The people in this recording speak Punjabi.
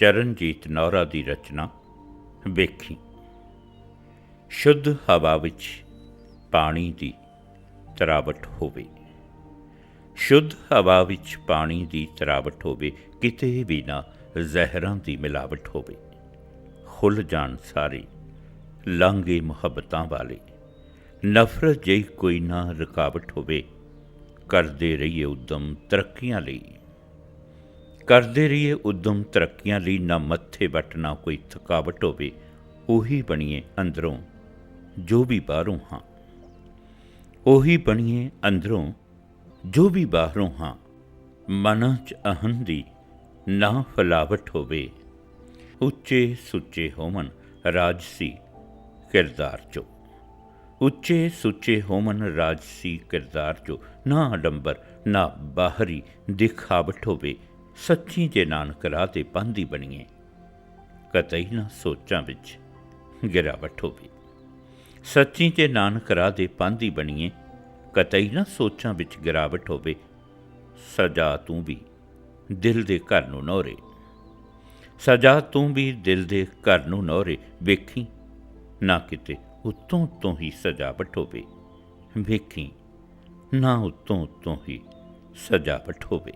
ਚਰਨਜੀਤ ਨੌਰਾ ਦੀ ਰਚਨਾ ਵੇਖੀ। ਸ਼ੁੱਧ ਹਵਾ ਵਿੱਚ ਪਾਣੀ ਦੀ ਤਰਾਵਟ ਹੋਵੇ। ਸ਼ੁੱਧ ਹਵਾ ਵਿੱਚ ਪਾਣੀ ਦੀ ਤਰਾਵਟ ਹੋਵੇ, ਕਿਤੇ ਵੀ ਨਾ ਜ਼ਹਿਰਾਂ ਦੀ ਮਿਲਾਵਟ ਹੋਵੇ। ਖੁੱਲ ਜਾਣ ਸਾਰੇ ਲਾਂਗੇ ਮੁਹੱਬਤਾਂ ਵਾਲੇ। ਨਫ਼ਰਤ ਜਿਹੀ ਕੋਈ ਨਾ ਰੁਕਾਵਟ ਹੋਵੇ। ਕਰਦੇ ਰਹੀਏ ਉਦਮ ਤਰੱਕੀਆਂ ਲਈ। ਕਰਦੇ ਰਹੀਏ ਉਦਮ, ਤਰੱਕੀਆਂ ਲਈ ਨਾ ਮੱਥੇ ਵੱਟ, ਨਾ ਕੋਈ ਥਕਾਵਟ ਹੋਵੇ, ਉਹੀ ਬਣੀਏ ਅੰਦਰੋਂ, ਜੋ ਵੀ ਬਾਹਰੋਂ ਹਾਂ। ਉਹੀ ਬਣੀਏ ਅੰਦਰੋਂ, ਜੋ ਵੀ ਬਾਹਰੋਂ ਹਾਂ। ਮਨਾਂ 'ਚ ਅਹੰ ਦੀ ਨਾ ਫਲਾਵਟ ਹੋਵੇ। ਉੱਚੇ ਸੁੱਚੇ ਹੋਮਨ ਰਾਜਸੀ ਕਿਰਦਾਰ ਜੋ ਉੱਚੇ ਸੁੱਚੇ ਹੋਮਨ ਰਾਜਸੀ ਕਿਰਦਾਰ ਚੋ। ਨਾ ਅਡੰਬਰ, ਨਾ ਬਾਹਰੀ ਦਿਖਾਵਟ ਹੋਵੇ। ਸੱਚੀ ਜੇ ਨਾਨਕ ਰਾਹ ਤੇ ਪੰਧੀ ਬਣੀਏ। ਕਤਈ ਨਾ ਸੋਚਾਂ ਵਿੱਚ ਗਿਰਾਵਟ ਹੋਵੇ। ਸੱਚੀ ਜੇ ਨਾਨਕ ਰਾਹ ਦੇ ਪੰਧੀ ਬਣੀਏ, ਕਤਈ ਨਾ ਸੋਚਾਂ ਵਿੱਚ ਗਿਰਾਵਟ ਹੋਵੇ, ਸਜਾ ਤੂੰ ਵੀ ਦਿਲ ਦੇ ਘਰ ਨੂੰ ਨੋਰੇ। ਸਜਾ ਤੂੰ ਵੀ ਦਿਲ ਦੇ ਘਰ ਨੂੰ ਨੋਰੇ, ਵੇਖੀ ਨਾ ਕਿਤੇ ਉਤੋਂ ਤੋਂ ਹੀ ਸਜਾਵਟ ਹੋਵੇ। ਵੇਖੀ ਨਾ ਉਤੋਂ ਤੋਂ ਹੀ ਸਜਾਵਟ ਹੋਵੇ।